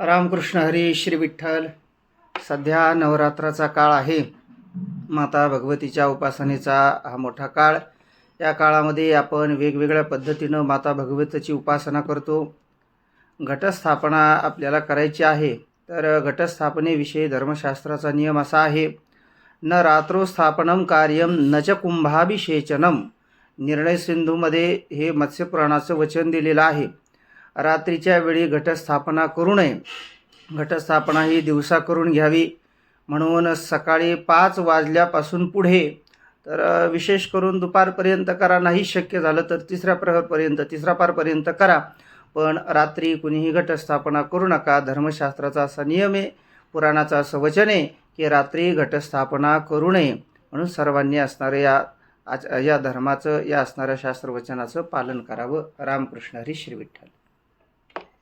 रामकृष्ण हरी श्री विठ्ठल. सध्या नवरात्राचा काळ आहे. माता भगवतीच्या उपासनेचा हा मोठा काळ. या काळामध्ये आपण वेगवेगळ्या पद्धतीनं माता भगवतीची उपासना करतो. घटस्थापना आपल्याला करायची आहे. तर घटस्थापनेविषयी धर्मशास्त्राचा नियम असा आहे. न रात्रोस्थापनम कार्यम न च कुंभाभिषेचनम निर्णय सिंधूमध्ये हे मत्स्यपुराणाचं वचन दिलेलं आहे. रात्रीच्या वेळी घटस्थापना करू नये. घटस्थापना ही दिवसा करून घ्यावी. म्हणून सकाळी पाच वाजल्यापासून पुढे. तर विशेष करून दुपारपर्यंत करा. नाही शक्य झालं तर तिसऱ्या प्रहरपर्यंत तिसरा पारपर्यंत करा. पण रात्री कुणीही घटस्थापना करू नका. धर्मशास्त्राचा असा नियम आहे पुराणाचा असं वचन आहे की रात्री घटस्थापना करू नये. म्हणून सर्वांनी असणारं या आज या धर्माचं या असणाऱ्या शास्त्रवचनाचं पालन करावं. रामकृष्ण हरी श्री विठ्ठल